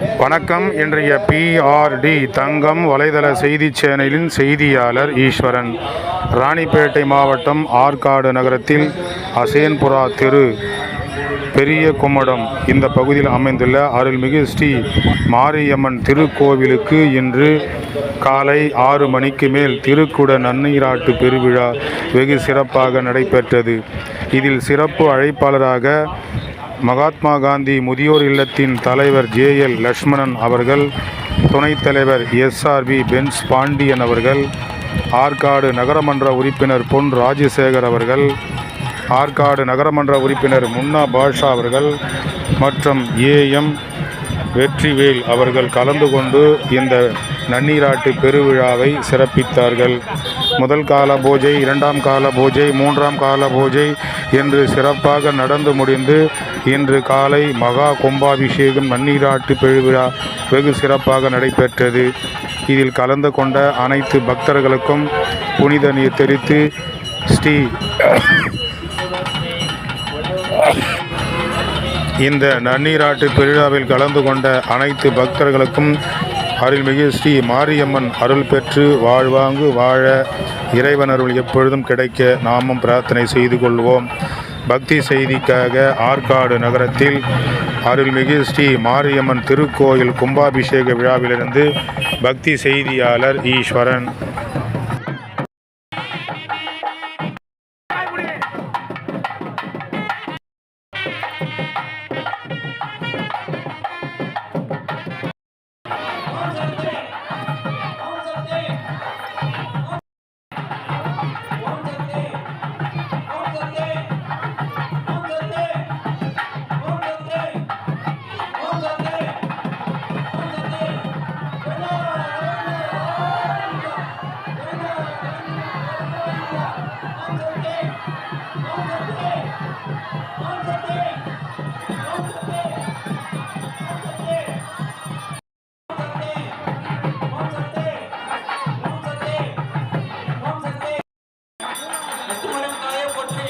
வணக்கம். இன்றைய பிஆர்டி தங்கம் வலைதள செய்தி சேனலின் செய்தியாளர் ஈஸ்வரன். ராணிப்பேட்டை மாவட்டம் ஆற்காடு நகரத்தில் அசேன்புரா தெரு பெரிய கும்மடம் இந்த பகுதியில் அமைந்துள்ள அருள்மிகு ஸ்ரீ மாரியம்மன் திருக்கோவிலுக்கு இன்று காலை ஆறு மணிக்கு மேல் திருக்குட நன்னீராட்டு பெருவிழா வெகு சிறப்பாக நடைபெற்றது. இதில் சிறப்பு அழைப்பாளராக மகாத்மா காந்தி முதியோர் இல்லத்தின் தலைவர் ஜேஎல் லக்ஷ்மணன் அவர்கள் துணைத் தலைவர் எஸ்ஆர்பி பென்ஸ் பாண்டியன் அவர்கள் ஆற்காடு நகரமன்ற உறுப்பினர் பொன் ராஜசேகர் அவர்கள் ஆற்காடு நகரமன்ற உறுப்பினர் முன்னா பாஷா அவர்கள் மற்றும் ஏஎம் வெற்றிவேல் அவர்கள் கலந்து கொண்டு இந்த நன்னீராட்டு பெருவிழாவை சிறப்பித்தார்கள். முதல் கால பூஜை இரண்டாம் கால பூஜை மூன்றாம் கால பூஜை என்று சிறப்பாக நடந்து முடிந்து இன்று காலை மகா கும்பாபிஷேகம் நன்னீராட்டு பெருவிழா வெகு சிறப்பாக நடைபெற்றது. இதில் கலந்து கொண்ட அனைத்து பக்தர்களுக்கும் புனித நீர் தெரித்து ஸ்ரீ இந்த நன்னீராட்டு பெருவிழாவில் கலந்து கொண்ட அனைத்து பக்தர்களுக்கும் அருள்மிகு ஸ்ரீ மாரியம்மன் அருள் பெற்று வாழ்வாங்கு வாழ இறைவன் அருள் எப்பொழுதும் கிடைக்க நாமும் பிரார்த்தனை செய்து கொள்வோம். பக்தி செய்திக்காக ஆற்காடு நகரத்தில் அருள்மிகு ஸ்ரீ மாரியம்மன் திருக்கோயில் கும்பாபிஷேக விழாவிலிருந்து பக்தி செய்தியாளர் ஈஸ்வரன். முத்துமரம் தாயே போற்றி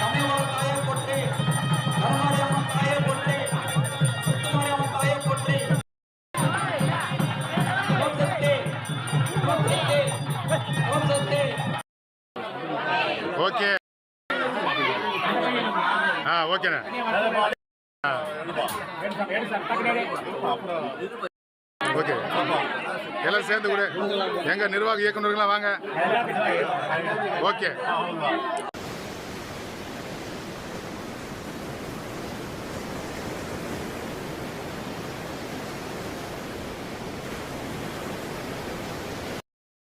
தமிழ்மரம் போற்றி கருமாரியம்மன் போற்றி போற்றி ஓம் சக்தி ஓம் சக்தி ஓம் சக்தி ஓகே. ஆ. ஓகே. எல்லாம் சேர்ந்து கூட. எங்க நிர்வாக இயக்குநர்கள்லாம் வாங்க. ஓகே.